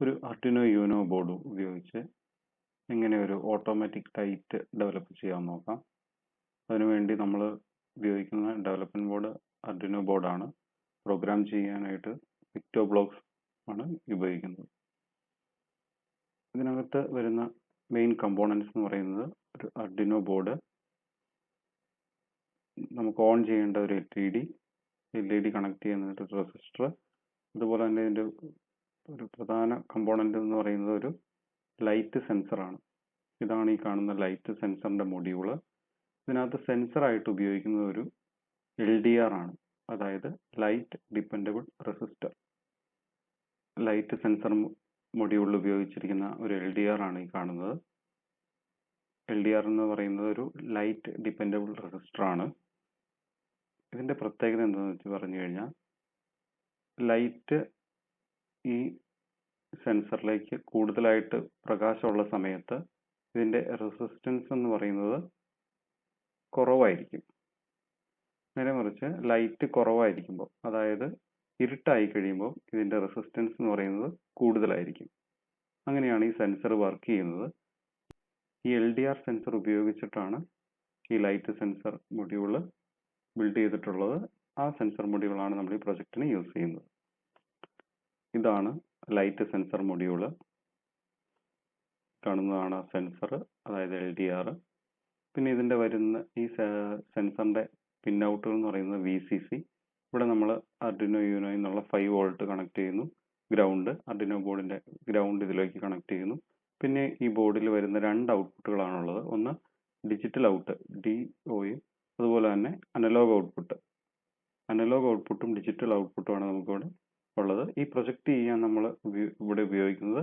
ഒരു Arduino you know board ഉപയോഗിച്ച് എങ്ങനെ ഒരു ഓട്ടോമാറ്റിക് ടൈറ്റ് ഡെവലപ്പ് ചെയ്യാമെന്ന് നോക്കാം. അതിനുവേണ്ടി നമ്മൾ ഉപയോഗിക്കുന്ന ഡെവലപ്മെന്റ് ബോർഡ് ആർഡിനോ ബോർഡാണ് പ്രോഗ്രാം ചെയ്യാനായിട്ട് വിക്ടോ ബ്ലോക്സ് ആണ് ഉപയോഗിക്കുന്നത്. ഇതിനകത്ത് വരുന്ന മെയിൻ കമ്പോണൻസ് എന്ന് പറയുന്നത് ഒരു ആർഡിനോ ബോർഡ് നമുക്ക് ഓൺ ചെയ്യേണ്ട ഒരു L E D L E D connect ചെയ്യുന്ന ഒരു റെസിസ്റ്റർ അതുപോലെ തന്നെ ഇതിന്റെ ഒരു പ്രധാന കമ്പോണന്റ് എന്ന് പറയുന്നത് ഒരു ലൈറ്റ് സെൻസറാണ് ഇതാണ് ഈ കാണുന്ന ലൈറ്റ് സെൻസറിന്റെ മൊഡ്യൂൾ ഇതിനകത്ത് സെൻസറായിട്ട് ഉപയോഗിക്കുന്നത് ഒരു എൽ ഡി ആർ ആണ്. അതായത് light dependable resistor light sensor മൊഡ്യൂളിൽ ഉപയോഗിച്ചിരിക്കുന്ന ഒരു എൽ ഡി ആർ ആണ് ഈ കാണുന്നത്. എൽ ഡി ആർ എന്ന് പറയുന്നത് ഒരു ലൈറ്റ് ഡിപ്പെൻഡബിൾ റെസിസ്റ്റർ ആണ്. ഇതിന്റെ പ്രത്യേകത എന്താണെന്ന് വെച്ച് പറഞ്ഞു കഴിഞ്ഞാൽ ലൈറ്റ് ഈ സെൻസറിലേക്ക് കൂടുതലായിട്ട് പ്രകാശമുള്ള സമയത്ത് ഇതിന്റെ റെസിസ്റ്റൻസ് എന്ന് പറയുന്നത് കുറവായിരിക്കും. നേരെ മറിച്ച് ലൈറ്റ് കുറവായിരിക്കുമ്പോൾ അതായത് ഇരുട്ടായി കഴിയുമ്പോൾ ഇതിന്റെ റെസിസ്റ്റൻസ് എന്ന് പറയുന്നത് കൂടുതലായിരിക്കും. അങ്ങനെയാണ് ഈ സെൻസർ വർക്ക് ചെയ്യുന്നത്. ഈ എൽ ഡി ആർ സെൻസർ ഉപയോഗിച്ചിട്ടാണ് ഈ ലൈറ്റ് സെൻസർ മൊഡ്യൂൾ ബിൽഡ് ചെയ്തിട്ടുള്ളത്. ആ സെൻസർ മൊഡ്യൂളാണ് നമ്മൾ ഈ പ്രൊജക്റ്റിന് യൂസ് ചെയ്യുന്നത്. ഇതാണ് ലൈറ്റ് സെൻസർ മൊഡ്യൂൾ കാണുന്നതാണ് സെൻസർ അതായത് എൽ ഡി ആർ പിന്നെ ഇതിന്റെ വരുന്ന ഈ സെൻസറിന്റെ പിൻ ഔട്ടുകൾ എന്ന് പറയുന്നത് വി സി സി ഇവിടെ നമ്മൾ അർഡിനോ യൂനോ എന്നുള്ള ഫൈവ് വോൾട്ട് കണക്ട് ചെയ്യുന്നു. ഗ്രൗണ്ട് അർഡിനോ ബോർഡിന്റെ ഗ്രൗണ്ട് ഇതിലേക്ക് കണക്ട് ചെയ്യുന്നു. പിന്നെ ഈ ബോർഡിൽ വരുന്ന രണ്ട് ഔട്ട്പുട്ടുകളാണുള്ളത് ഒന്ന് ഡിജിറ്റൽ ഔട്ട് ഡി ഒയും അതുപോലെ തന്നെ അനലോഗ് ഔട്ട്പുട്ട് അനലോഗ് ഔട്ട്പുട്ടും ഡിജിറ്റൽ ഔട്ട്പുട്ടുമാണ് നമുക്കിവിടെ ഉള്ളത്. ഈ പ്രൊജക്റ്റ് ചെയ്യാൻ നമ്മൾ ഇവിടെ ഉപയോഗിക്കുന്നത്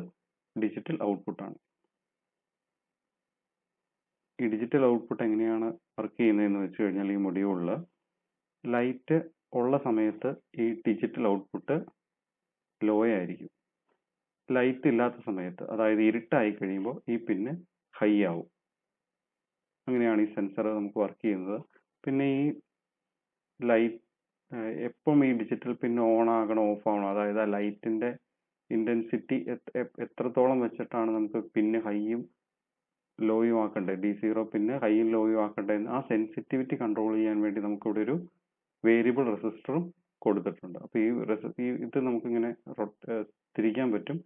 ഡിജിറ്റൽ ഔട്ട്പുട്ടാണ് ഈ ഡിജിറ്റൽ ഔട്ട്പുട്ട് എങ്ങനെയാണ് വർക്ക് ചെയ്യുന്നതെന്ന് വെച്ച് കഴിഞ്ഞാൽ ഈ മൊഡ്യൂളിൽ ലൈറ്റ് ഉള്ള സമയത്ത് ഈ ഡിജിറ്റൽ ഔട്ട്പുട്ട് ലോ ആയിരിക്കും. ലൈറ്റ് ഇല്ലാത്ത സമയത്ത് അതായത് ഇരുട്ടായി കഴിയുമ്പോൾ ഈ പിന്ന് ഹൈ ആവും. അങ്ങനെയാണ് ഈ സെൻസർ നമുക്ക് വർക്ക് ചെയ്യുന്നത്. പിന്നെ ഈ ലൈറ്റ് എപ്പം ഈ ഡിജിറ്റൽ പിൻ ഓൺ ആകണം ഓഫ് ആകണം അതായത് ആ ലൈറ്റിന്റെ ഇന്റൻസിറ്റി എത്രത്തോളം വെച്ചിട്ടാണ് നമുക്ക് പിന്ന് ഹൈയും ലോയും ആക്കണ്ടേ? ഡി സീറോ പിന്ന് ഹൈയും ലോയും ആക്കണ്ടേ ആ സെൻസിറ്റിവിറ്റി കൺട്രോൾ ചെയ്യാൻ വേണ്ടി നമുക്കിവിടെ ഒരു വേരിയബിൾ റെസിസ്റ്ററും കൊടുത്തിട്ടുണ്ട്. അപ്പോൾ ഈ ഈ ഇത് നമുക്ക് നമുക്കിങ്ങനെ തിരിക്കാൻ പറ്റും.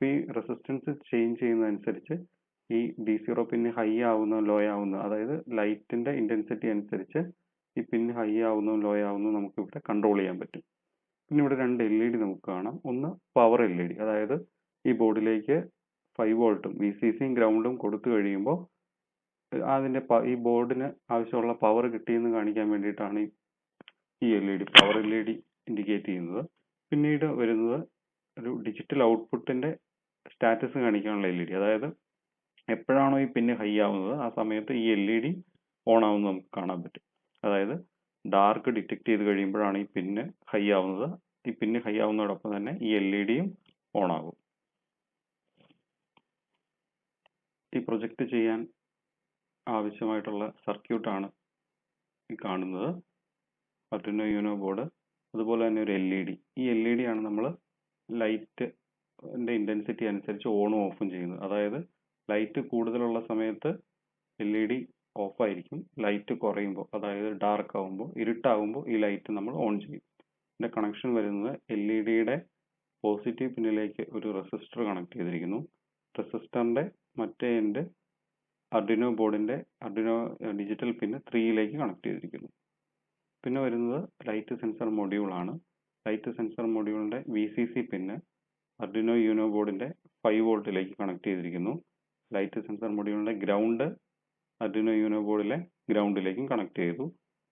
ഈ റെസിസ്റ്റൻസ് ചേഞ്ച് ചെയ്യുന്നതനുസരിച്ച് ഈ ഡി സീറോ പിന്നെ ഹൈ ആവുന്ന ലോ ആവുന്ന അതായത് ലൈറ്റിന്റെ ഇന്റൻസിറ്റി അനുസരിച്ച് ഈ പിൻ ഹൈ ആവുന്നു ലോ ആവുന്നു നമുക്ക് ഇവിടെ കൺട്രോൾ ചെയ്യാൻ പറ്റും. പിന്നെ ഇവിടെ രണ്ട് എൽ ഇ ഡി നമുക്ക് കാണാം. ഒന്ന് പവർ എൽ ഇ ഡി അതായത് ഈ ബോർഡിലേക്ക് ഫൈവ് വോൾട്ടും വി സി സിയും ഗ്രൗണ്ടും കൊടുത്തു കഴിയുമ്പോൾ അതിന്റെ ഈ ബോർഡിന് ആവശ്യമുള്ള പവർ കിട്ടിയെന്ന് കാണിക്കാൻ വേണ്ടിയിട്ടാണ് ഈ L E D power L E D indicate ചെയ്യുന്നത്. പിന്നീട് വരുന്നത് ഒരു ഡിജിറ്റൽ ഔട്ട്പുട്ടിന്റെ സ്റ്റാറ്റസ് കാണിക്കാനുള്ള എൽ ഇ ഡി അതായത് എപ്പോഴാണോ ഈ പിന്ന് ഹൈ ആവുന്നത് ആ സമയത്ത് ഈ എൽ ഇ ഡി ഓൺ ആവുന്നത് നമുക്ക് കാണാൻ പറ്റും. അതായത് ഡാർക്ക് ഡിറ്റക്ട് ചെയ്ത് കഴിയുമ്പോഴാണ് ഈ പിന്ന് ഹൈ ആവുന്നത്. ഈ പിന്ന് ഹൈ ആവുന്നതോടൊപ്പം തന്നെ ഈ എൽ ഇ ഡിയും ഓൺ ആകും. ഈ പ്രൊജക്റ്റ് ചെയ്യാൻ ആവശ്യമായിട്ടുള്ള സർക്യൂട്ടാണ് ഈ കാണുന്നത്. പട്ടിനോ യൂനോ ബോർഡ് അതുപോലെ തന്നെ ഒരു എൽ ഇ ഡി ഈ എൽ ഇ ഡി ആണ് നമ്മൾ ലൈറ്റ് ഇന്റൻസിറ്റി അനുസരിച്ച് ഓണും ഓഫും ചെയ്യുന്നത്. അതായത് ലൈറ്റ് കൂടുതലുള്ള സമയത്ത് എൽ ഇ ഡി ഓഫ് ആയിരിക്കും. ലൈറ്റ് കുറയുമ്പോൾ അതായത് ഡാർക്ക് ആകുമ്പോൾ ഇരുട്ടാകുമ്പോൾ ഈ ലൈറ്റ് നമ്മൾ ഓൺ ചെയ്യും. ഇതിന്റെ കണക്ഷൻ വരുന്നത് എൽ ഇ ഡിയുടെ പോസിറ്റീവ് പിന്നിലേക്ക് ഒരു റെസിസ്റ്റർ കണക്ട് ചെയ്തിരിക്കുന്നു. റെസിസ്റ്ററിന്റെ മറ്റേ എന്റെ അർഡിനോ ബോർഡിന്റെ അർഡിനോ ഡിജിറ്റൽ പിന്ന് ത്രീയിലേക്ക് കണക്ട് ചെയ്തിരിക്കുന്നു. പിന്നെ വരുന്നത് ലൈറ്റ് സെൻസർ മൊഡ്യൂളാണ് ലൈറ്റ് സെൻസർ മൊഡ്യൂളിന്റെ V C C pin Arduino Uno ബോർഡിന്റെ ഫൈവ് വോൾട്ടിലേക്ക് കണക്ട് ചെയ്തിരിക്കുന്നു. ലൈറ്റ് സെൻസർ മൊഡ്യൂളിന്റെ ഗ്രൗണ്ട് അർഡിനോ യൂനോ ബോർഡിലെ ഗ്രൗണ്ടിലേക്കും കണക്ട് ചെയ്തു.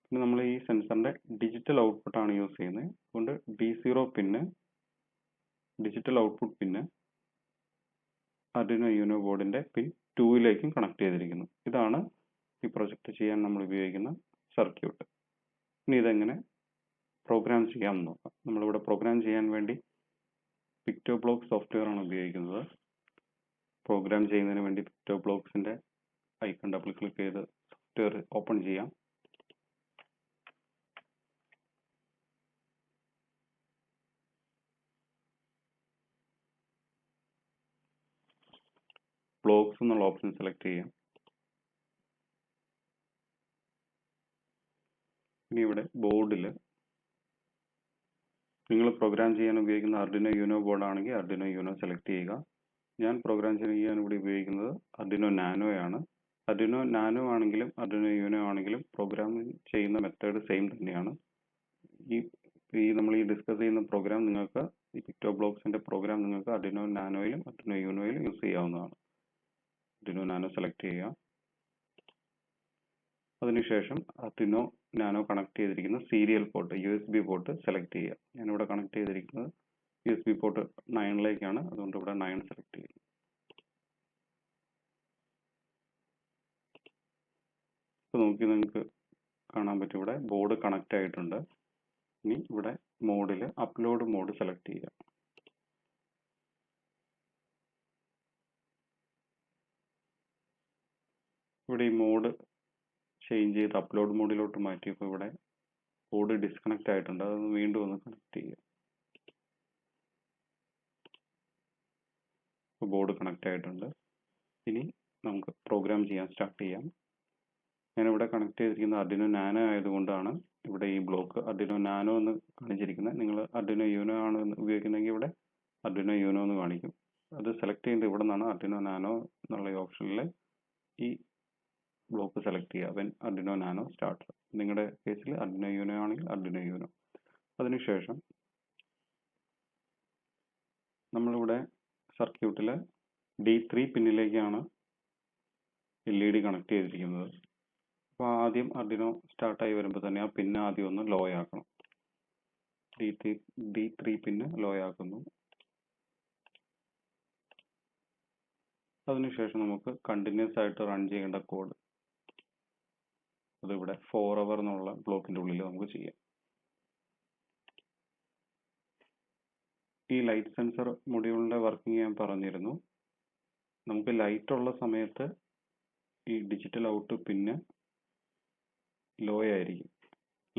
പിന്നെ നമ്മൾ ഈ സെൻസറിന്റെ ഡിജിറ്റൽ ഔട്ട്പുട്ട് ആണ് യൂസ് ചെയ്യുന്നത്. അതുകൊണ്ട് D zero pin digital output pin Arduino Uno ബോർഡിന്റെ പിൻ ടൂയിലേക്കും കണക്ട് ചെയ്തിരിക്കുന്നു. ഇതാണ് ഈ പ്രൊജക്റ്റ് ചെയ്യാൻ നമ്മൾ ഉപയോഗിക്കുന്ന സർക്യൂട്ട് ഇനി ഇതെങ്ങനെ പ്രോഗ്രാം ചെയ്യാമെന്ന് നോക്കാം. നമ്മളിവിടെ പ്രോഗ്രാം ചെയ്യാൻ വേണ്ടി പിക്ടോ ബ്ലോക്ക് സോഫ്റ്റ്വെയർ ആണ് ഉപയോഗിക്കുന്നത്. പ്രോഗ്രാം ചെയ്യുന്നതിന് വേണ്ടി പിക്ടോ ബ്ലോക്സിന്റെ ഐക്കൺ ഡബിൾ ക്ലിക്ക് ചെയ്ത് സോഫ്റ്റ്വെയർ ഓപ്പൺ ചെയ്യാം. ബ്ലോക്സ് എന്നുള്ള ഓപ്ഷൻ സെലക്ട് ചെയ്യാം. ഇനി ഇവിടെ ബോർഡിൽ നിങ്ങൾ പ്രോഗ്രാം ചെയ്യാൻ ഉപയോഗിക്കുന്ന അർഡിനോ യൂനോ ബോർഡ് ആണെങ്കിൽ അർഡിനോ യൂനോ സെലക്ട് ചെയ്യുക. ഞാൻ പ്രോഗ്രാം ചെയ്യാൻ ഇവിടെ ഉപയോഗിക്കുന്നത് അർഡിനോ നാനോ അർഡിനോ നാനോ ആണെങ്കിലും അർഡിനോ യുനോ ആണെങ്കിലും പ്രോഗ്രാം ചെയ്യുന്ന മെത്തേഡ് സെയിം തന്നെയാണ്. ഈ ഈ നമ്മൾ ഈ ഡിസ്കസ് ചെയ്യുന്ന പ്രോഗ്രാം നിങ്ങൾക്ക് ഈ പിക്ടോ ബ്ലോക്സിന്റെ പ്രോഗ്രാം നിങ്ങൾക്ക് അർഡിനോ നാനോയിലും അർഡിനോ യുനോയിലും യൂസ് ചെയ്യാവുന്നതാണ്. അർഡിനോ നാനോ സെലക്ട് ചെയ്യുക. അതിനുശേഷം അർഡിനോ നാനോ കണക്ട് ചെയ്തിരിക്കുന്ന serial port U S B port select ചെയ്യുക. ഞാനിവിടെ കണക്ട് ചെയ്തിരിക്കുന്നത് യു എസ് ബി പോർട്ട് നയനിലേക്കാണ് അതുകൊണ്ട് ഇവിടെ നയൻ സെലക്ട് ചെയ്യുന്നു. ഇപ്പോൾ നോക്കി നിങ്ങൾക്ക് കാണാൻ പറ്റും. ഇവിടെ ബോർഡ് കണക്ട് ആയിട്ടുണ്ട്. ഇനി ഇവിടെ മോഡിൽ അപ്ലോഡ് മോഡ് സെലക്ട് ചെയ്യുക ഇവിടെ ഈ മോഡ് ചേഞ്ച് ചെയ്ത് അപ്ലോഡ് മോഡിലോട്ട് മാറ്റിയപ്പോൾ ഇവിടെ ബോർഡ് ഡിസ്കണക്ട് ആയിട്ടുണ്ട്. അതൊന്ന് വീണ്ടും ഒന്ന് കണക്ട് ചെയ്യുക ബോർഡ് കണക്ട് ആയിട്ടുണ്ട്. ഇനി നമുക്ക് പ്രോഗ്രാം ചെയ്യാൻ സ്റ്റാർട്ട് ചെയ്യാം. ഞാനിവിടെ കണക്ട് ചെയ്തിരിക്കുന്നത് അർഡിനോ നാനോ ആയതുകൊണ്ടാണ്. ഇവിടെ ഈ ബ്ലോക്ക് അർഡിനോ നാനോ എന്ന് കാണിച്ചിരിക്കുന്നത്. നിങ്ങൾ അർഡിനോ യൂനോ ആണ് ഉപയോഗിക്കുന്നതെങ്കിൽ ഇവിടെ അർഡിനോ യൂനോ എന്ന് കാണിക്കും. അത് സെലക്ട് ചെയ്യുന്നത് ഇവിടെ നിന്നാണ് അർഡിനോ നാനോ എന്നുള്ള ഈ ഓപ്ഷനിൽ ഈ ബ്ലോക്ക് സെലക്ട് ചെയ്യുക. വെൻ അർഡിനോ നാനോ സ്റ്റാർട്ട് നിങ്ങളുടെ കേസിൽ അർഡിനോ യൂനോ ആണെങ്കിൽ അർഡിനോ യൂനോ. അതിനുശേഷം നമ്മളിവിടെ സർക്യൂട്ടിൽ ഡി ത്രീ പിന്നിലേക്കാണ് എൽ ഇ ഡി കണക്ട് ചെയ്തിരിക്കുന്നത്. അപ്പോൾ ആദ്യം അർഡിനോ സ്റ്റാർട്ടായി വരുമ്പോൾ തന്നെ ആ പിന്നെ ആദ്യം ഒന്ന് ലോ ആക്കണം. D three D three pin low ആക്കുന്നു. അതിനുശേഷം നമുക്ക് കണ്ടിന്യൂസ് ആയിട്ട് റൺ ചെയ്യേണ്ട കോഡ് അതിവിടെ ഫോർ അവർ എന്നുള്ള ബ്ലോക്കിന്റെ ഉള്ളിൽ നമുക്ക് ചെയ്യാം. ഈ ലൈറ്റ് സെൻസർ മൊഡ്യൂളിന്റെ വർക്കിംഗ് ഞാൻ പറഞ്ഞിരുന്നു. നമുക്ക് ലൈറ്റ് ഉള്ള സമയത്ത് ഈ ഡിജിറ്റൽ ഔട്ട് പിന്നെ ലോ ആയിരിക്കും.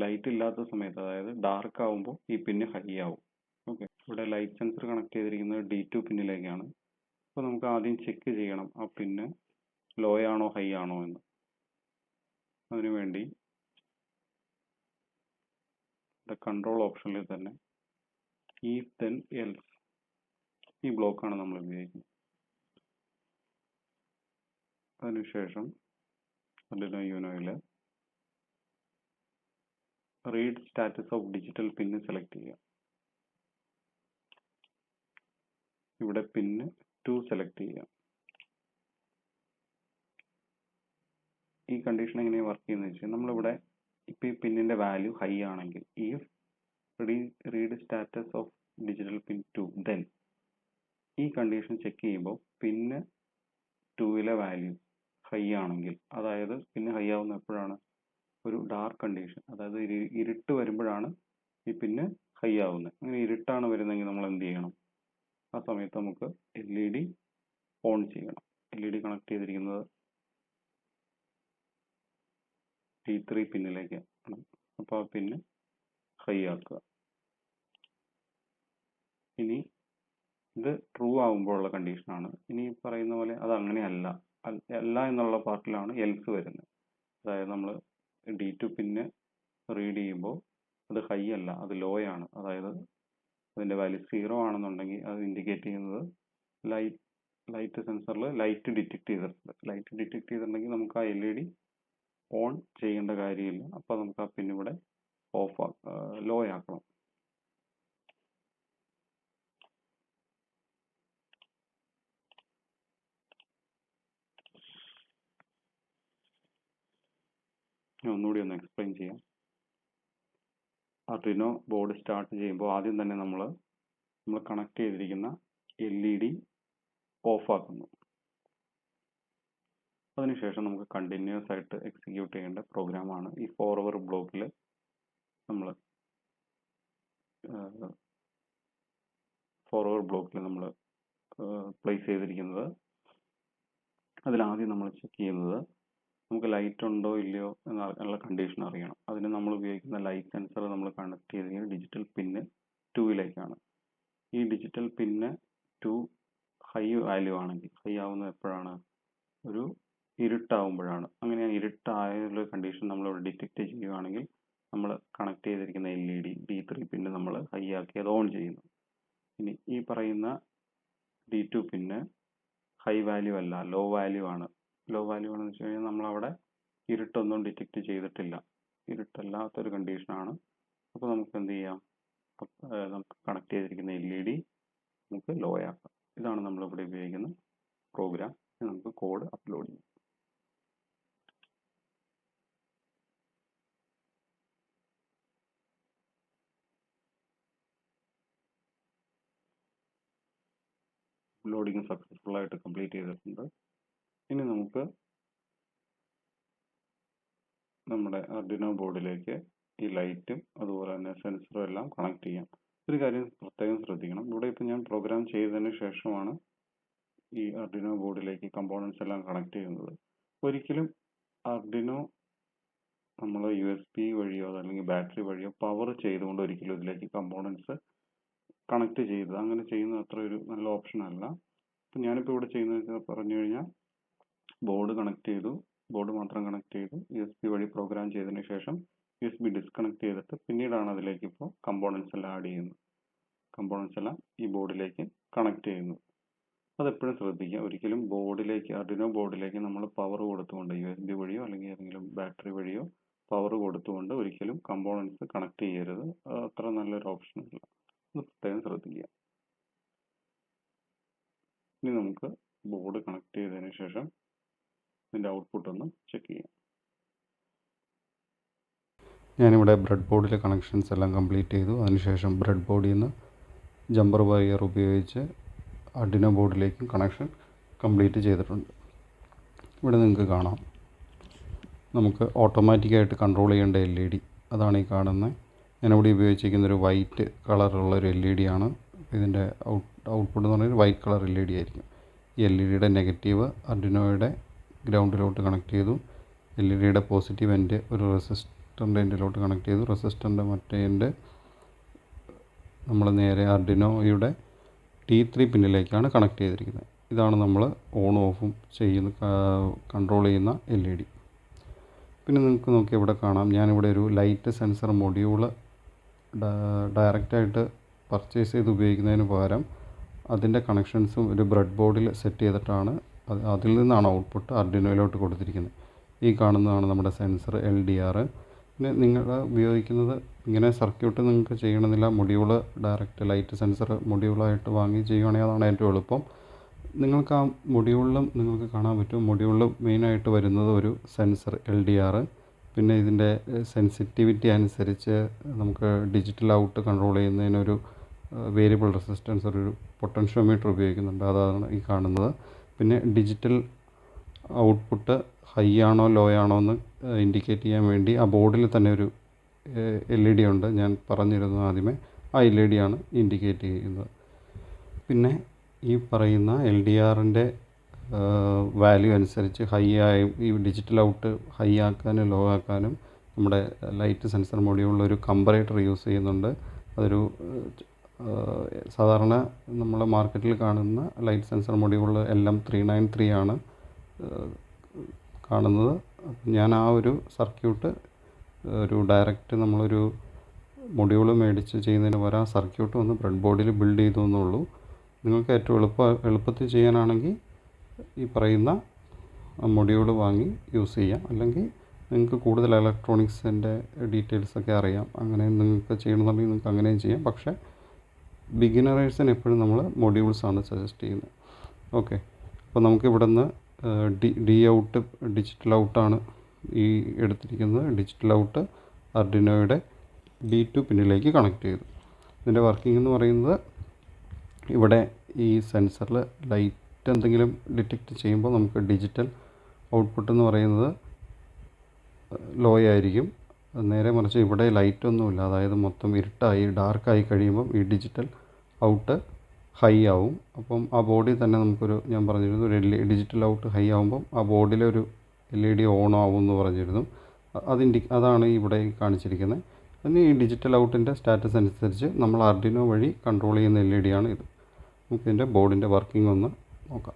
ലൈറ്റ് ഇല്ലാത്ത സമയത്ത് അതായത് ഡാർക്ക് ആവുമ്പോൾ ഈ പിന്ന് ഹൈ ആവും. ഓക്കെ ഇവിടെ ലൈറ്റ് സെൻസർ കണക്ട് ചെയ്തിരിക്കുന്നത് ഡി ടു പിന്നിലേക്കാണ് അപ്പോൾ നമുക്ക് ആദ്യം ചെക്ക് ചെയ്യണം ആ പിന്ന് ലോ ആണോ ഹൈ ആണോ എന്ന്. അതിനു അതിനുവേണ്ടി കൺട്രോൾ ഓപ്ഷനിൽ തന്നെ ഈ ദെൻ എൽസ് ഈ ബ്ലോക്കാണ് നമ്മൾ ഉപയോഗിക്കുന്നത്. അതിനുശേഷം അതിന്റെ യൂനോയിൽ read status of digital pin select ചെയ്യുക. ഇവിടെ പിന്ന് ടു സെലക്ട് ചെയ്യുക. ഈ കണ്ടീഷൻ എങ്ങനെയാണ് വർക്ക് ചെയ്യുന്നത് വെച്ചാൽ നമ്മളിവിടെ ഇപ്പോൾ ഈ പിന്നിന്റെ വാല്യൂ ഹൈ ആണെങ്കിൽ ഈ read status of digital pin two then ഈ കണ്ടീഷൻ ചെക്ക് ചെയ്യുമ്പോൾ പിന്ന് ടുവിലെ വാല്യൂ ഹൈ ആണെങ്കിൽ അതായത് പിന്നെ ഹൈ ആവുന്ന എപ്പോഴാണ്? ഒരു ഡാർക്ക് കണ്ടീഷൻ അതായത് ഇരു- ഇരുട്ട് വരുമ്പോഴാണ് ഈ പിന്നെ ഹൈ ആവുന്നത് അങ്ങനെ ഇരുട്ടാണ് വരുന്നതെങ്കിൽ നമ്മൾ എന്ത് ചെയ്യണം? ആ സമയത്ത് നമുക്ക് എൽ ഇ ഡി ഓൺ ചെയ്യണം. എൽ ഇ ഡി കണക്ട് ചെയ്തിരിക്കുന്നത് ടി ത്രീ പിന്നിലേക്ക് ആണ്. അപ്പോൾ ആ പിന്ന് ഹൈ ആക്കുക. ഇനി ഇത് ട്രൂ ആകുമ്പോഴുള്ള കണ്ടീഷനാണ് ഇനി പറയുന്ന പോലെ അത് അങ്ങനെയല്ല. അല്ല എന്നുള്ള പാർട്ടിലാണ് എൽസ് വരുന്നത് അതായത് നമ്മൾ ഡി ടു പിന്നെ റീഡ് ചെയ്യുമ്പോൾ അത് ഹൈ അല്ല അത് ലോ ആണ്. അതായത് അതിന്റെ വാല്യൂ സീറോ ആണെന്നുണ്ടെങ്കിൽ അത് ഇൻഡിക്കേറ്റ് ചെയ്യുന്നത് ലൈറ്റ് ലൈറ്റ് സെൻസറിൽ ലൈറ്റ് ഡിറ്റക്ട് ചെയ്തിട്ടുണ്ട്. ലൈറ്റ് ഡിറ്റക്ട് ചെയ്തിട്ടുണ്ടെങ്കിൽ നമുക്ക് ആ എൽ ഇ ഡി ഓൺ ചെയ്യേണ്ട കാര്യമില്ല. അപ്പോൾ നമുക്ക് ആ പിൻ ഇവിടെ ഓഫ് ലോ ആക്കണം. ഞാൻ ഒന്നുകൂടി ഒന്ന് എക്സ്പ്ലെയിൻ ചെയ്യാം. അർഡിനോ ബോർഡ് സ്റ്റാർട്ട് ചെയ്യുമ്പോൾ ആദ്യം തന്നെ നമ്മൾ നമ്മൾ കണക്ട് ചെയ്തിരിക്കുന്ന എൽ ഇ ഡി ഓഫ് ആക്കുന്നു. അതിനുശേഷം നമുക്ക് കണ്ടിന്യൂസ് ആയിട്ട് എക്സിക്യൂട്ട് ചെയ്യേണ്ട പ്രോഗ്രാമാണ് ഈ ഫോർ അവർ ബ്ലോക്കിൽ നമ്മൾ ഫോർ അവർ ബ്ലോക്കിൽ നമ്മൾ പ്ലേസ് ചെയ്തിരിക്കുന്നത്. അതിലാദ്യം നമ്മൾ ചെക്ക് ചെയ്യുന്നത് നമുക്ക് ലൈറ്റ് ഉണ്ടോ ഇല്ലയോ എന്നുള്ള കണ്ടീഷൻ അറിയണം. അതിന് നമ്മൾ ഉപയോഗിക്കുന്ന ലൈറ്റ് സെൻസർ നമ്മൾ കണക്ട് ചെയ്തിരിക്കുന്നത് ഡിജിറ്റൽ പിന്ന് ടൂയിലേക്കാണ് ഈ digital pin two high value ആണെങ്കിൽ ഹൈ ആവുന്നത് എപ്പോഴാണ്? ഒരു ഇരുട്ടാവുമ്പോഴാണ്. അങ്ങനെ ആ ഇരുട്ടായുള്ള കണ്ടീഷൻ നമ്മളിവിടെ ഡിറ്റക്റ്റ് ചെയ്യുകയാണെങ്കിൽ നമ്മൾ കണക്ട് ചെയ്തിരിക്കുന്ന L E D D three pin നമ്മൾ ഹൈ ആക്കി അത് ഓൺ ചെയ്യുന്നു. ഇനി ഈ പറയുന്ന D two pin high value അല്ല ലോ വാല്യൂ ആണ്. ലോ വാല്യൂ ആണെന്ന് വെച്ച് കഴിഞ്ഞാൽ നമ്മളവിടെ ഇരുട്ടൊന്നും ഡിറ്റക്റ്റ് ചെയ്തിട്ടില്ല. ഇരുട്ടല്ലാത്തൊരു കണ്ടീഷനാണ് അപ്പോൾ നമുക്ക് എന്ത് ചെയ്യാം? നമുക്ക് കണക്ട് ചെയ്തിരിക്കുന്ന എൽ ഇ ഡി നമുക്ക് ലോ ആക്കാം. ഇതാണ് നമ്മളിവിടെ ഉപയോഗിക്കുന്ന പ്രോഗ്രാം നമുക്ക് കോഡ് അപ്ലോഡ് ചെയ്യാം. ലോഡിങ് സക്സസ്ഫുൾ ആയിട്ട് കംപ്ലീറ്റ് ചെയ്തിട്ടുണ്ട്. ഇനി നമുക്ക് നമ്മുടെ അർഡിനോ ബോർഡിലേക്ക് ഈ ലൈറ്റും അതുപോലെ തന്നെ സെൻസറും എല്ലാം കണക്ട് ചെയ്യാം. ഒരു കാര്യം പ്രത്യേകം ശ്രദ്ധിക്കണം. ഇവിടെ ഇപ്പോൾ ഞാൻ പ്രോഗ്രാം ചെയ്തതിന് ശേഷമാണ് ഈ അർഡിനോ ബോർഡിലേക്ക് കമ്പോണൻസ് എല്ലാം കണക്ട് ചെയ്യുന്നത്. ഒരിക്കലും അർഡിനോ നമ്മൾ യു എസ് വഴിയോ അല്ലെങ്കിൽ ബാറ്ററി വഴിയോ പവർ ചെയ്തുകൊണ്ട് ഒരിക്കലും ഇതിലേക്ക് കമ്പോണൻസ് കണക്ട് ചെയ്ത് അങ്ങനെ ചെയ്യുന്നത് അത്ര ഒരു നല്ല ഓപ്ഷൻ അല്ല. ഇപ്പം ഞാനിപ്പോൾ ഇവിടെ ചെയ്യുന്നത് പറഞ്ഞു കഴിഞ്ഞാൽ ബോർഡ് കണക്ട് ചെയ്തു. ബോർഡ് മാത്രം കണക്ട് ചെയ്തു. യു എസ് ബി വഴി പ്രോഗ്രാം ചെയ്തതിന് ശേഷം യു എസ് ബി ഡിസ്കണക്ട് ചെയ്തിട്ട് പിന്നീടാണ് അതിലേക്ക് ഇപ്പോൾ കമ്പോണൻസ് എല്ലാം ആഡ് ചെയ്യുന്നത്. കമ്പോണൻസ് എല്ലാം ഈ ബോർഡിലേക്ക് കണക്ട് ചെയ്യുന്നത് അതെപ്പോഴും ശ്രദ്ധിക്കുക. ഒരിക്കലും ബോർഡിലേക്ക് അർഡിനോ ബോർഡിലേക്ക് നമ്മൾ പവർ കൊടുത്തുകൊണ്ട് യു എസ് ബി വഴിയോ അല്ലെങ്കിൽ ഏതെങ്കിലും ബാറ്ററി വഴിയോ പവർ കൊടുത്തുകൊണ്ട് ഒരിക്കലും കമ്പോണൻസ് കണക്ട് ചെയ്യരുത്. അത്ര നല്ലൊരു ഓപ്ഷൻ അല്ല. അത് പ്രത്യേകം ശ്രദ്ധിക്കുക. ഇനി നമുക്ക് ബോർഡ് കണക്ട് ചെയ്തതിന് ശേഷം ഇതിന്റെ ഔട്ട്പുട്ട് ഒന്ന് ചെക്ക് ചെയ്യാം. ഞാനിവിടെ ബ്രെഡ് ബോർഡിൽ കണക്ഷൻസ് എല്ലാം കംപ്ലീറ്റ് ചെയ്തു. അതിനുശേഷം ബ്രെഡ് ബോർഡിൽ നിന്ന് ജമ്പർ വയർ ഉപയോഗിച്ച് അഡിനോ ബോർഡിലേക്കും കണക്ഷൻ കംപ്ലീറ്റ് ചെയ്തിട്ടുണ്ട്. ഇവിടെ നിങ്ങൾക്ക് കാണാം. നമുക്ക് ഓട്ടോമാറ്റിക്കായിട്ട് കൺട്രോൾ ചെയ്യേണ്ട എൽ ഇ ഡി അതാണ് ഈ കാണുന്നത് ഞാനിവിടെ ഉപയോഗിച്ചിരിക്കുന്ന ഒരു വൈറ്റ് കളറുള്ള ഒരു എൽ ഇ ഡി ആണ്. ഇതിന്റെ ഔട്ട് ഔട്ട്പുട്ട് എന്ന് പറഞ്ഞാൽ white colour L E D ആയിരിക്കും. എൽ ഇ ഡിയുടെ നെഗറ്റീവ് അർഡിനോയുടെ ഗ്രൗണ്ടിലോട്ട് കണക്ട് ചെയ്തു. എൽ ഇ ഡിയുടെ പോസിറ്റീവ് എൻഡ് ഒരു റെസിസ്റ്ററിന്റെ എൻഡിലോട്ട് കണക്ട് ചെയ്തു. റെസിസ്റ്ററിന്റെ മറ്റേ എൻഡ് നമ്മൾ നേരെ അർഡിനോയുടെ ടി ത്രീ പിന്നിലേക്കാണ് കണക്ട് ചെയ്തിരിക്കുന്നത്. ഇതാണ് നമ്മൾ ഓൺ ഓഫും ചെയ്യുന്ന കൺട്രോൾ ചെയ്യുന്ന എൽ ഇ ഡി. പിന്നെ നിങ്ങൾക്ക് നോക്കി ഇവിടെ കാണാം. ഞാനിവിടെ ഒരു ലൈറ്റ് സെൻസർ മൊഡ്യൂൾ ഡയറക്റ്റായിട്ട് പർച്ചേസ് ചെയ്ത് ഉപയോഗിക്കുന്നതിന് പകരം അതിന്റെ കണക്ഷൻസും ഒരു ബ്രെഡ് ബോർഡിൽ സെറ്റ് ചെയ്തിട്ടാണ് അത് അതിൽ നിന്നാണ് ഔട്ട്പുട്ട് അർഡിനോയിലോട്ട് കൊടുത്തിരിക്കുന്നത്. ഈ കാണുന്നതാണ് നമ്മുടെ സെൻസർ എൽ ഡി ആർ പിന്നെ നിങ്ങൾ ഉപയോഗിക്കുന്നത് ഇങ്ങനെ സർക്യൂട്ട് നിങ്ങൾക്ക് ചെയ്യണമെന്നില്ല. മൊഡ്യൂൾ ഡയറക്റ്റ് ലൈറ്റ് സെൻസർ മൊഡ്യൂളായിട്ട് വാങ്ങി ചെയ്യുകയാണെങ്കിൽ അതാണ് ഏറ്റവും എളുപ്പം. നിങ്ങൾക്ക് ആ മൊഡ്യൂളിലും നിങ്ങൾക്ക് കാണാൻ പറ്റും. മൊഡ്യൂളിൽ മെയിനായിട്ട് വരുന്നത് ഒരു സെൻസർ എൽ ഡി ആർ പിന്നെ ഇതിന്റെ സെൻസിറ്റിവിറ്റി അനുസരിച്ച് നമുക്ക് ഡിജിറ്റൽ ഔട്ട് കൺട്രോൾ ചെയ്യുന്നതിനൊരു വേരിയബിൾ റെസിസ്റ്റൻസ് ഒരു പൊട്ടൻഷ്യോമീറ്റർ ഉപയോഗിക്കുന്നുണ്ട്. അതാണ് ഈ കാണുന്നത്. പിന്നെ ഡിജിറ്റൽ ഔട്ട്പുട്ട് ഹൈ ആണോ ലോ ആണോ എന്ന് ഇൻഡിക്കേറ്റ് ചെയ്യാൻ വേണ്ടി ആ ബോർഡിൽ തന്നെ ഒരു എൽ ഇ ഡി ഉണ്ട്. ഞാൻ പറഞ്ഞിരുന്നു ആദ്യമേ. ആ എൽ ഇ ഡി ആണ് ഇൻഡിക്കേറ്റ് ചെയ്യുന്നത്. പിന്നെ ഈ പറയുന്ന എൽ ഡി ആറിന്റെ വാല്യൂ അനുസരിച്ച് ഹൈ ആയി ഈ ഡിജിറ്റൽ ഔട്ട് ഹൈ ആക്കാനും ലോ ആക്കാനും നമ്മുടെ ലൈറ്റ് സെൻസർ മൊഡ്യൂളിൽ ഒരു കമ്പറേറ്റർ യൂസ് ചെയ്യുന്നുണ്ട്. അതൊരു സാധാരണ നമ്മൾ മാർക്കറ്റിൽ കാണുന്ന ലൈറ്റ് സെൻസർ മൊഡ്യൂൾ എല്ലാം ത്രീ നയൻ ത്രീ ആണ് കാണുന്നത്. ഞാൻ ആ ഒരു സർക്യൂട്ട് ഒരു ഡയറക്റ്റ് നമ്മളൊരു മൊഡ്യൂൾ മേടിച്ച് ചെയ്യുന്നതിന് പകരം ആ സർക്യൂട്ട് ഒന്ന് ബ്രെഡ് ബോർഡിൽ ബിൽഡ് ചെയ്തു എന്നുള്ളൂ. നിങ്ങൾക്ക് ഏറ്റവും എളുപ്പ എളുപ്പത്തിൽ ചെയ്യാനാണെങ്കിൽ ഈ പറയുന്ന മൊഡ്യൂൾ വാങ്ങി യൂസ് ചെയ്യാം. അല്ലെങ്കിൽ നിങ്ങൾക്ക് കൂടുതൽ ഇലക്ട്രോണിക്സിന്റെ ഡീറ്റെയിൽസൊക്കെ അറിയാം. അങ്ങനെ നിങ്ങൾക്ക് ചെയ്യണമെന്നുണ്ടെങ്കിൽ നിങ്ങൾക്ക് അങ്ങനെയും ചെയ്യാം. പക്ഷേ ബിഗിനറേഴ്സിന് എപ്പോഴും നമ്മൾ മൊഡ്യൂൾസാണ് സജസ്റ്റ് ചെയ്യുന്നത്. ഓക്കെ അപ്പോൾ നമുക്ക് ഇവിടെ നിന്ന് ഡി ഡി ഔട്ട് ഡിജിറ്റൽ ഔട്ടാണ് ഈ എടുത്തിരിക്കുന്നത്. ഡിജിറ്റൽ ഔട്ട് അർഡിനോയുടെ ഡി ടു പിന്നിലേക്ക് കണക്ട് ചെയ്തു. ഇതിന്റെ വർക്കിംഗ് എന്ന് പറയുന്നത് ഇവിടെ ഈ സെൻസറിൽ ലൈറ്റ് എന്തെങ്കിലും ഡിറ്റക്റ്റ് ചെയ്യുമ്പോൾ നമുക്ക് ഡിജിറ്റൽ ഔട്ട്പുട്ട് എന്ന് പറയുന്നത് ലോ ആയിരിക്കും. നേരെ മറിച്ച് ഇവിടെ ലൈറ്റ് ഒന്നുമില്ല അതായത് മൊത്തം ഇരുട്ടായി ഡാർക്കായി കഴിയുമ്പം ഈ ഡിജിറ്റൽ ഔട്ട് ഹൈ ആവും. അപ്പം ആ ബോഡി തന്നെ നമുക്കൊരു ഞാൻ പറഞ്ഞിരുന്നു ഒരു ഡിജിറ്റൽ ഔട്ട് ഹൈ ആവുമ്പം ആ ബോർഡിലെ ഒരു എൽ ഇ ഡി ഓൺ ആവും എന്ന് പറഞ്ഞിരുന്നു. അതിന്റെ അതാണ് ഇവിടെ കാണിച്ചിരിക്കുന്നത്. പിന്നെ ഈ ഡിജിറ്റൽ ഔട്ടിന്റെ സ്റ്റാറ്റസ് അനുസരിച്ച് നമ്മൾ അർഡിനോ വഴി കൺട്രോൾ ചെയ്യുന്ന എൽ ഇ ഡി ആണ് ഇത്. നമുക്കിതിന്റെ ബോർഡിന്റെ വർക്കിംഗ് ഒന്ന് നോക്കാം.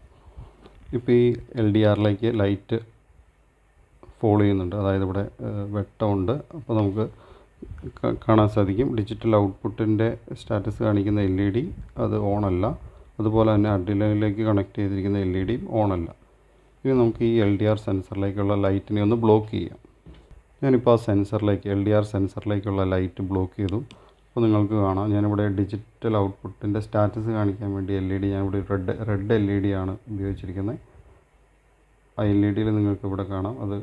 ഇപ്പോൾ ഈ എൽ ഡി ആറിലേക്ക് ലൈറ്റ് ഫോൾ ചെയ്യുന്നുണ്ട്. അതായത് ഇവിടെ വെട്ടമുണ്ട്. അപ്പോൾ നമുക്ക് കാണാൻ സാധിക്കും. ഡിജിറ്റൽ ഔട്ട്പുട്ടിന്റെ സ്റ്റാറ്റസ് കാണിക്കുന്ന എൽ ഇ ഡി അത് ഓണല്ല. അതുപോലെ തന്നെ അഡിലയിലേക്ക് കണക്ട് ചെയ്തിരിക്കുന്ന എൽ ഇ ഡിയും ഓണല്ല. ഇനി നമുക്ക് ഈ എൽ ഡി ആർ സെൻസറിലേക്കുള്ള ലൈറ്റിനെ ഒന്ന് ബ്ലോക്ക് ചെയ്യാം. ഞാനിപ്പോൾ ആ സെൻസറിലേക്ക് എൽ ഡി ആർ സെൻസറിലേക്കുള്ള ലൈറ്റ് ബ്ലോക്ക് ചെയ്തു. അപ്പോൾ നിങ്ങൾക്ക് കാണാം. ഞാനിവിടെ ഡിജിറ്റൽ ഔട്ട്പുട്ടിന്റെ സ്റ്റാറ്റസ് കാണിക്കാൻ വേണ്ടി എൽ ഇ ഡി ഞാനിവിടെ red red L E D ആണ് ഉപയോഗിച്ചിരിക്കുന്നത്. ആ എൽ ഇ ഡിയിൽ നിങ്ങൾക്ക് ഇവിടെ കാണാം. അത്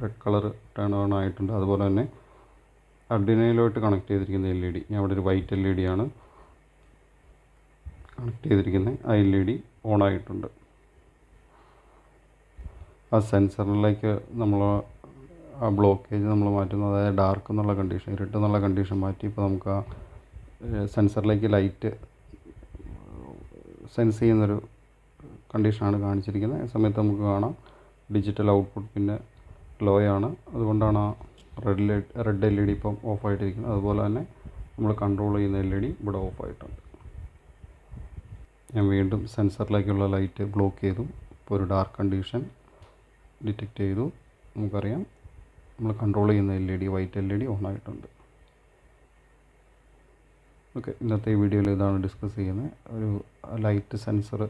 റെഡ് കളർ ടേൺ ഓൺ ആയിട്ടുണ്ട്. അതുപോലെ തന്നെ അർഡിനയിലോട്ട് കണക്ട് ചെയ്തിരിക്കുന്ന എൽ ഇ ഡി ഞാൻ ഇവിടെ ഒരു വൈറ്റ് എൽ ഇ ഡി ആണ് കണക്ട് ചെയ്തിരിക്കുന്നത്. ആ എൽ ഇ ഡി ഓൺ ആയിട്ടുണ്ട്. ആ സെൻസറിലേക്ക് നമ്മൾ ആ ബ്ലോക്കേജ് നമ്മൾ മാറ്റുന്നു അതായത് ഡാർക്ക് എന്നുള്ള കണ്ടീഷൻ ഇരുട്ട് എന്നുള്ള കണ്ടീഷൻ മാറ്റി ഇപ്പോൾ നമുക്ക് ആ സെൻസറിലേക്ക് ലൈറ്റ് സെൻസ് ചെയ്യുന്നൊരു കണ്ടീഷനാണ് കാണിച്ചിരിക്കുന്നത്. ആ സമയത്ത് നമുക്ക് കാണാം. ഡിജിറ്റൽ ഔട്ട്പുട്ട് പിന്നെ ലോ ആണ് അതുകൊണ്ടാണ് ആ red light red L E D ഇപ്പം ഓഫായിട്ടിരിക്കുന്നത്. അതുപോലെ തന്നെ നമ്മൾ കൺട്രോൾ ചെയ്യുന്ന എൽ ഇ ഡി ഇവിടെ ഓഫായിട്ടുണ്ട്. ഞാൻ വീണ്ടും സെൻസറിലേക്കുള്ള ലൈറ്റ് ബ്ലോക്ക് ചെയ്തു. ഇപ്പോൾ ഒരു ഡാർക്ക് കണ്ടീഷൻ ഡിറ്റക്റ്റ് ചെയ്തു. നമുക്കറിയാം നമ്മൾ കൺട്രോൾ ചെയ്യുന്ന L E D white L E D on ആയിട്ടുണ്ട് ഓക്കെ ഇന്നത്തെ ഈ വീഡിയോയിൽ ഇതാണ് ഡിസ്കസ് ചെയ്യുന്നത്. ഒരു ലൈറ്റ് സെൻസർ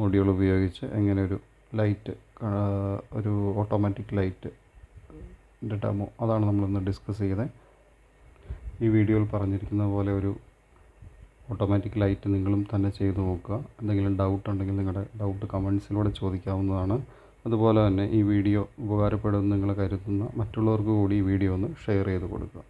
മൊഡ്യൂൾ ഉപയോഗിച്ച് എങ്ങനെ ഒരു ലൈറ്റ് ഒരു ഓട്ടോമാറ്റിക് ലൈറ്റ് ഡെമോ അതാണ് നമ്മളിന്ന് ഡിസ്കസ് ചെയ്തത് ഈ വീഡിയോയിൽ പറഞ്ഞിരിക്കുന്ന പോലെ ഒരു ഓട്ടോമാറ്റിക് ലൈറ്റ് നിങ്ങളും തന്നെ ചെയ്തു നോക്കുക. എന്തെങ്കിലും ഡൗട്ട് ഉണ്ടെങ്കിൽ നിങ്ങളുടെ ഡൗട്ട് കമൻസിലൂടെ ചോദിക്കാവുന്നതാണ്. അതുപോലെ തന്നെ ഈ വീഡിയോ ഉപകാരപ്പെടുമെന്ന് നിങ്ങൾ കരുതുന്ന മറ്റുള്ളവർക്ക് കൂടി ഈ വീഡിയോ ഒന്ന് ഷെയർ ചെയ്ത് കൊടുക്കുക.